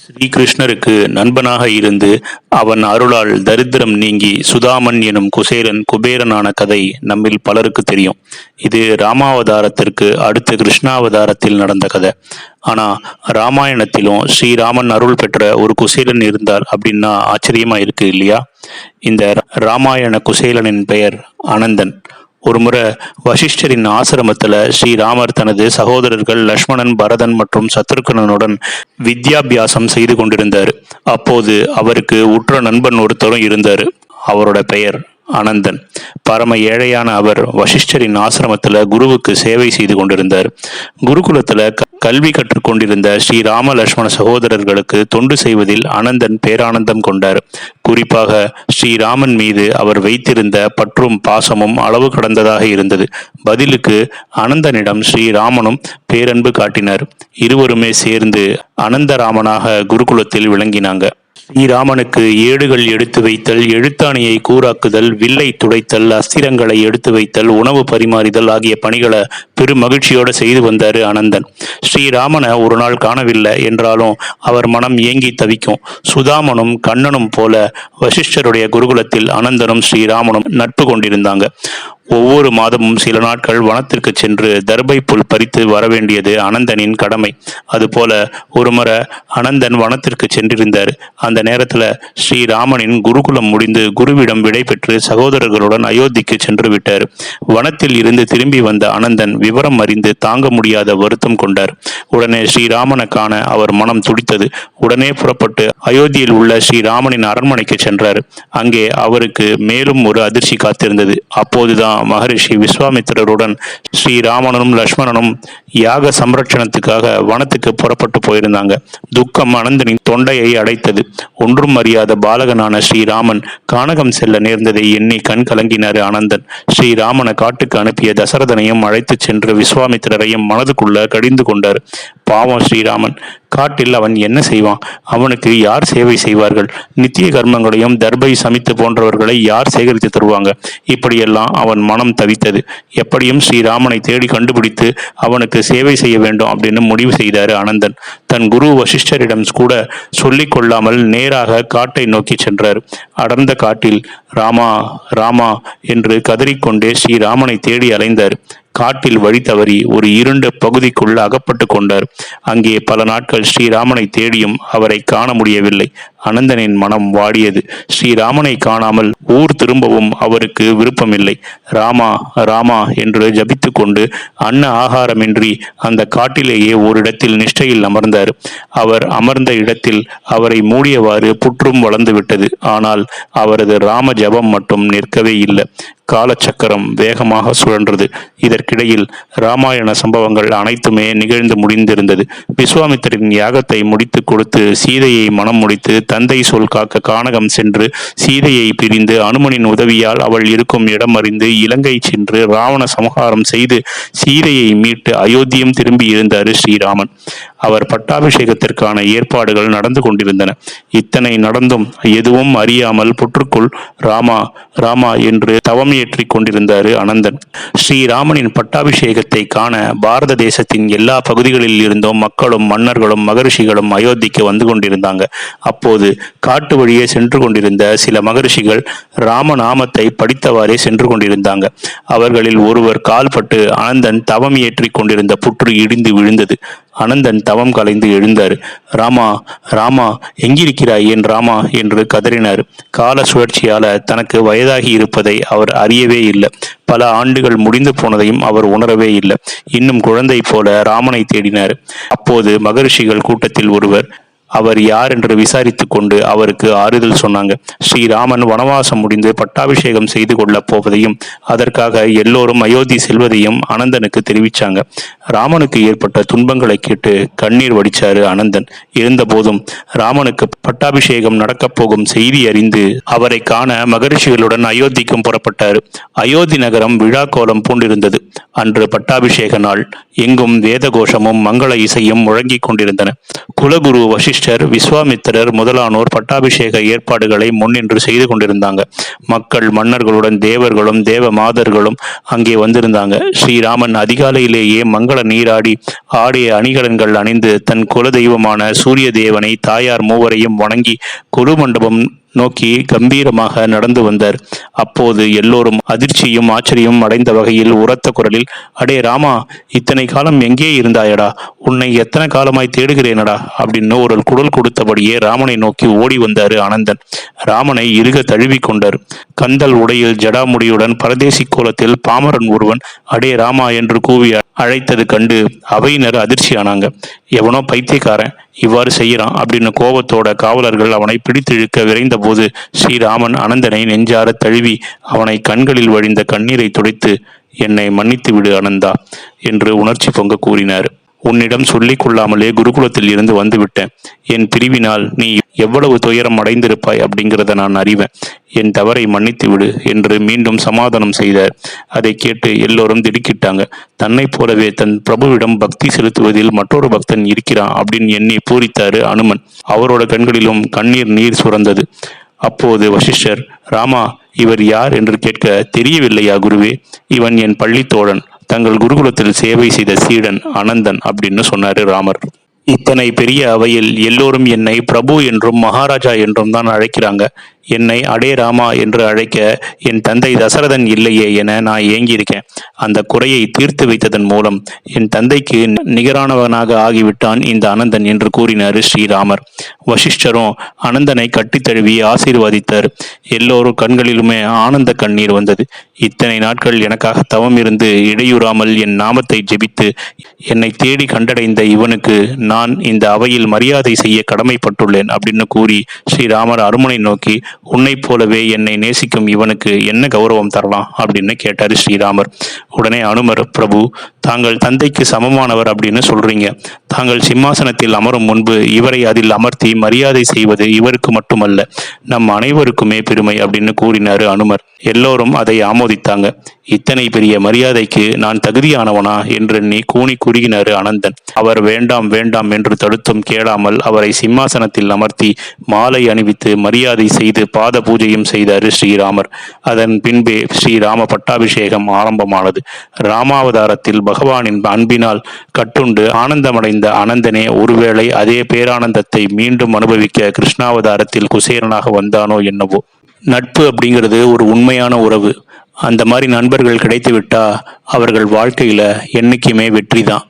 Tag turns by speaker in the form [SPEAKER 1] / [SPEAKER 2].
[SPEAKER 1] ஸ்ரீகிருஷ்ணருக்கு நண்பனாக இருந்து அவன் அருளால் தரித்திரம் நீங்கி சுதாமன் எனும் குசேலன் குபேரனான கதை நம்மில் பலருக்கு தெரியும். இது ராமாவதாரத்திற்கு அடுத்து கிருஷ்ணாவதாரத்தில் நடந்த கதை. ஆனா ராமாயணத்திலும் ஸ்ரீராமன் அருள் பெற்ற ஒரு குசேலன் இருந்தார் அப்படின்னா ஆச்சரியமா இருக்கு இல்லையா? இந்த ராமாயண குசேலனின் பெயர் அனந்தன். ஒருமுறை வசிஷ்டரின் ஆசிரமத்தில் ஸ்ரீராமர் தனது சகோதரர்கள் லக்ஷ்மணன் பரதன் மற்றும் சத்ருகனனுடன் வித்யாபியாசம் செய்து கொண்டிருந்தார். அப்போது அவருக்கு உற்ற நண்பன் ஒருத்தரும் இருந்தார். அவரோட பெயர் அனந்தன். பரம ஏழையான அவர் வசிஷ்டரின் ஆசிரமத்தில் குருவுக்கு சேவை செய்து கொண்டிருந்தார். குருகுலத்தில் க- கல்வி கற்றுக்கொண்டிருந்த ஸ்ரீ ராம லட்சுமண சகோதரர்களுக்கு தொண்டு செய்வதில் அனந்தன் பேரானந்தம் கொண்டார். குறிப்பாக ஸ்ரீராமன் மீது அவர் வைத்திருந்த பற்றும் பாசமும் அளவு கடந்ததாக இருந்தது. பதிலுக்கு அனந்தனிடம் ஸ்ரீராமனும் பேரன்பு காட்டினார். இருவருமே சேர்ந்து அனந்தராமனாக குருகுலத்தில் விளங்கினாங்க. ஸ்ரீராமனுக்கு ஏடுகள் எடுத்து வைத்தல் எழுத்தாணியை கூறாக்குதல் வில்லை துடைத்தல் அஸ்திரங்களை எடுத்து வைத்தல் உணவு பரிமாறிதல் ஆகிய பணிகளை பெரும் மகிழ்ச்சியோடு செய்து வந்தார் அனந்தன் ஸ்ரீராமனை ஒரு நாள் காணவில்லை என்றாலும் அவர் மனம் ஏங்கி தவிக்கும். சுதாமனும் கண்ணனும் போல வசிஷ்டருடைய குருகுலத்தில் அனந்தனும் ஸ்ரீராமனும் நட்பு கொண்டிருந்தாங்க. ஒவ்வொரு மாதமும் சில நாட்கள் வனத்திற்கு சென்று தர்பை புல் பறித்து வரவேண்டியது அனந்தனின் கடமை. அதுபோல ஒருமுறை அனந்தன் வனத்திற்கு சென்றிருந்தார். அந்த நேரத்தில் ஸ்ரீராமனின் குருகுலம் முடிந்து குருவிடம் விடை பெற்று சகோதரர்களுடன் அயோத்திக்கு சென்று விட்டார். வனத்தில் இருந்து திரும்பி வந்த அனந்தன் விவரம் அறிந்து தாங்க முடியாத வருத்தம் கொண்டார். உடனே ஸ்ரீராமனை காண அவர் மனம் துடித்தது. உடனே புறப்பட்டு அயோத்தியில் உள்ள ஸ்ரீராமனின் அரண்மனைக்கு சென்றார். அங்கே அவருக்கு மேலும் ஒரு அதிர்ச்சி காத்திருந்தது. அப்போதுதான் மகரிஷி விஸ்வாமித்திரருடன் ஸ்ரீராமனும் லக்ஷ்மணனும் யாக சம்ரட்சணத்துக்காக வனத்துக்கு புறப்பட்டு போயிருந்தாங்க. துக்கம் அனந்தனின் தொண்டையை அடைத்தது. ஒன்றும் அறியாத பாலகனான ஸ்ரீராமன் கானகம் செல்ல நேர்ந்ததை எண்ணி கண் கலங்கினார் அனந்தன் ஸ்ரீராமனை காட்டுக்கு அனுப்பிய தசரதனையும் அழைத்து சென்று விஸ்வாமித்திரரையும் மனதுக்குள்ள கடிந்து கொண்டார். பாவம் ஸ்ரீராமன். காட்டில் அவன் என்ன செய்வான்? அவனுக்கு யார் சேவை செய்வார்கள்? நித்திய கர்மங்களையும் தர்பை சமித்து போன்றவர்களை யார் சேகரித்து தருவாங்க? இப்படியெல்லாம் அவன் மனம் தவித்தது. எப்படியும் ஸ்ரீராமனை தேடி கண்டுபிடித்து அவனுக்கு சேவை செய்ய வேண்டும் அப்படின்னு முடிவு செய்தார் அனந்தன் தன் குரு வசிஷ்டரிடம் கூட சொல்லிக் கொள்ளாமல் நேராக காட்டை நோக்கி சென்றார். அடர்ந்த காட்டில் ராமா ராமா என்று கதறிக்கொண்டே ஸ்ரீராமனை தேடி அலைந்தார். காட்டில் வழி தவறி ஒரு இருண்ட பகுதிக்குள் அகப்பட்டு கொண்டார். அங்கே பல நாட்கள் ஸ்ரீராமனை தேடியும் அவரை காண முடியவில்லை. அனந்தனின் மனம் வாடியது. ஸ்ரீராமனை காணாமல் ஊர் திரும்பவும் அவருக்கு விருப்பமில்லை. ராமா ராமா என்று ஜபித்து கொண்டு அன்ன ஆகாரமின்றி அந்த காட்டிலேயே ஓரிடத்தில் நிஷ்டையில் அமர்ந்தார். அவர் அமர்ந்த இடத்தில் அவரை மூடியவாறு புற்றும் வளர்ந்துவிட்டது ஆனால் அவரது ராம ஜபம் மட்டும் நிற்கவே இல்லை. காலச்சக்கரம் வேகமாக சுழன்றது. இதற்கிடையில் ராமாயண சம்பவங்கள் அனைத்துமே நிகழ்ந்து முடிந்திருந்தது. விஸ்வாமித்திரின் யாகத்தை முடித்து கொடுத்து சீதையை மனம் முடித்து தந்தை சொல் காக்க கானகம் சென்று சீதையை பிரிந்து அனுமனின் உதவியால் அவள் இருக்கும் இடம் அறிந்து இலங்கை சென்று ராவண சமகாரம் செய்து சீதையை மீட்டு அயோத்தியம் திரும்பி இருந்தார் ஸ்ரீராமன். அவர் பட்டாபிஷேகத்திற்கான ஏற்பாடுகள் நடந்து கொண்டிருந்தன. இத்தனை நடந்தும் எதுவும் அறியாமல் புற்றுக்குள் ராமா ராமா என்று தவம் ஏற்றிக் கொண்டிருந்தார் அனந்தன். ஸ்ரீராமனின் பட்டாபிஷேகத்தை காண பாரத தேசத்தின் எல்லா பகுதிகளில் இருந்தும் மக்களும் மன்னர்களும் மகரிஷிகளும் அயோத்திக்கு வந்து கொண்டிருந்தாங்க. அப்போது காட்டு வழியே சென்று கொண்டிருந்த சில மகரிஷிகள் ராமநாமத்தை படித்தவாறே சென்று கொண்டிருந்தாங்க. அவர்களில் ஒருவர் கால்பட்டு அனந்தன் தவம் கொண்டிருந்த புற்று இடிந்து விழுந்தது. அனந்தன் தவம் கலைந்து எழுந்தார். ராமா ராமா எங்கிருக்கிறாய்? என் ராமா என்று கதறினார். கால சுழற்சியால தனக்கு வயதாகி இருப்பதை அவர் அறியவே இல்லை. பல ஆண்டுகள் முடிந்து போனதையும் அவர் உணரவே இல்லை. இன்னும் குழந்தை போல ராமனை தேடினார். அப்போது மகரிஷிகள் கூட்டத்தில் ஒருவர் அவர் யார் என்று விசாரித்துக் கொண்டு அவருக்கு ஆறுதல் சொன்னாங்க. ஸ்ரீராமன் வனவாசம் முடிந்து பட்டாபிஷேகம் செய்து கொள்ளப் போவதையும் அதற்காக எல்லோரும் அயோத்தி செல்வதையும் அனந்தனுக்கு தெரிவிச்சாங்க. ராமனுக்கு ஏற்பட்ட துன்பங்களை கேட்டு கண்ணீர் வடிச்சாரு அனந்தன். இருந்தபோதும் ராமனுக்கு பட்டாபிஷேகம் நடக்கப் போகும் செய்தி அறிந்து அவரை காண மகரிஷிகளுடன் அயோத்திக்கும் புறப்பட்டார். அயோத்தி நகரம் விழா கோலம் பூண்டிருந்தது. அன்று பட்டாபிஷேக நாள். எங்கும் வேத கோஷமும் மங்கள இசையும் முழங்கிக் கொண்டிருந்தன. குலகுரு வசிஷ்டர் விஸ்வாமித்திரர் முதலானோர் பட்டாபிஷேக ஏற்பாடுகளை முன்னின்று செய்து கொண்டிருந்தாங்க. மக்கள் மன்னர்களுடன் தேவர்களும் தேவ மாதர்களும் அங்கே வந்திருந்தாங்க. ஸ்ரீராமன் அதிகாலையிலேயே மங்கள நீராடி ஆடிய அணிகலன்கள் அணிந்து தன் குல தெய்வமான சூரிய தேவனை தாயார் மூவரையும் வணங்கி குரு மண்டபம் நோக்கி கம்பீரமாக நடந்து வந்தார். அப்போது எல்லோரும் அதிர்ச்சியும் ஆச்சரியம் அடைந்த வகையில் உரத்த குரலில் அடே ராமா இத்தனை காலம் எங்கே இருந்தாயடா? உன்னை எத்தனை காலமாய் தேடுகிறேனடா? அப்படின்னு ஒரு குடல் கொடுத்தபடியே ராமனை நோக்கி ஓடி வந்தாரு ஆனந்தன். ராமனை இறுக தழுவி கொண்டார். கந்தல் உடையில் ஜடாமுடியுடன் பரதேசி கோலத்தில் பாமரன் ஒருவன் அடே ராமா என்று கூவி அழைத்தது கண்டு அவையினர் அதிர்ச்சியானாங்க. எவனோ பைத்தியக்காரன் இவ்வாறு செய்கிறான். அப்படின்னு கோபத்தோட காவலர்கள் அவனை பிடித்திழுக்க விரைந்த போது ஸ்ரீராமன் அனந்தனை நெஞ்சார தழுவி அவனை கண்களில் வழிந்த கண்ணீரை துடைத்து என்னை மன்னித்து விடு அனந்தா என்று உணர்ச்சி பொங்க கூறினார். உன்னிடம் சொல்லிக் கொள்ளாமலே குருகுலத்தில் இருந்து வந்துவிட்டேன். என் பிரிவினால் நீ எவ்வளவு துயரம் அடைந்திருப்பாய் அப்படிங்கிறத நான் அறிவேன். என் தவறை மன்னித்து விடு என்று மீண்டும் சமாதானம் செய்தார். அதை கேட்டு எல்லோரும் திடுக்கிட்டாங்க. தன்னை போலவே தன் பிரபுவிடம் பக்தி செலுத்துவதில் மற்றொரு பக்தன் இருக்கிறான் அப்படின்னு எண்ணி பூரித்தாரு அனுமன். அவரோட கண்களிலும் கண்ணீர் நீர் சுரந்தது. அப்போது வசிஷ்டர் ராமா இவர் யார்? என்று கேட்க தெரியவில்லையா குருவே? இவன் என் பள்ளி தோழன் தங்கள் குருகுலத்தில் சேவை செய்த சீடன் அனந்தன் அப்படின்னு சொன்னாரு ராமர். இத்தனை பெரிய அவையில் எல்லோரும் என்னை பிரபு என்றும் மகாராஜா என்றும் தான் அழைக்கிறாங்க. என்னை அடே ராமா என்று அழைக்க என் தந்தை தசரதன் இல்லையே என நான் ஏங்கியிருக்கேன். அந்த குறையை தீர்த்து வைத்ததன் மூலம் என் தந்தைக்கு நிகரானவனாக ஆகிவிட்டான் இந்த அனந்தன் என்று கூறினார் ஸ்ரீராமர். வசிஷ்டரும் அனந்தனை கட்டித்தழுவி ஆசீர்வாதித்தார். எல்லோரும் கண்களிலுமே ஆனந்த கண்ணீர் வந்தது. இத்தனை நாட்கள் எனக்காக தவம் இருந்து இடையூறாமல் என் நாமத்தை ஜெபித்து என்னை தேடி கண்டடைந்த இவனுக்கு நான் இந்த அவையில் மரியாதை செய்ய கடமைப்பட்டுள்ளேன் அப்படின்னு கூறி ஸ்ரீராமர் அருமனை நோக்கி உன்னைப் போலவே என்னை நேசிக்கும் இவனுக்கு என்ன கௌரவம் தரலாம்? அப்படின்னு கேட்டார் ஸ்ரீராமர். உடனே அனுமர் பிரபு தாங்கள் தந்தைக்கு சமமானவர் அப்படின்னு சொல்றீங்க. தாங்கள் சிம்மாசனத்தில் அமரும் முன்பு இவரை அதில் அமர்த்தி மரியாதை செய்வது இவருக்கு மட்டுமல்ல நம் அனைவருக்குமே பெருமை அப்படின்னு கூறினார் அனுமர். எல்லோரும் அதை ஆமோதித்தாங்க. இத்தனை பெரிய மரியாதைக்கு நான் தகுதியானவனா? என்று நீ கூனி குறுகினாரு அனந்தன். அவர் வேண்டாம் வேண்டாம் என்று தடுத்தும் கேளாமல் அவரை சிம்மாசனத்தில் அமர்த்தி மாலை அணிவித்து மரியாதை செய்து பாத பூஜையும் செய்தார் ஸ்ரீராமர். அதன் பின்பே ஸ்ரீராம பட்டாபிஷேகம் ஆரம்பமானது. ராமாவதாரத்தில் பகவானின் அன்பினால் கட்டுண்டு ஆனந்தமடைந்த அனந்தனே ஒருவேளை அதே பேரானந்தத்தை மீண்டும் அனுபவிக்க கிருஷ்ணாவதாரத்தில் குசேரனாக வந்தானோ என்னவோ. நட்பு அப்படிங்கிறது ஒரு உண்மையான உறவு. அந்த மாதிரி நண்பர்கள் கிடைத்துவிட்டா அவர்கள் வாழ்க்கையில என்னைக்குமே வெற்றி தான்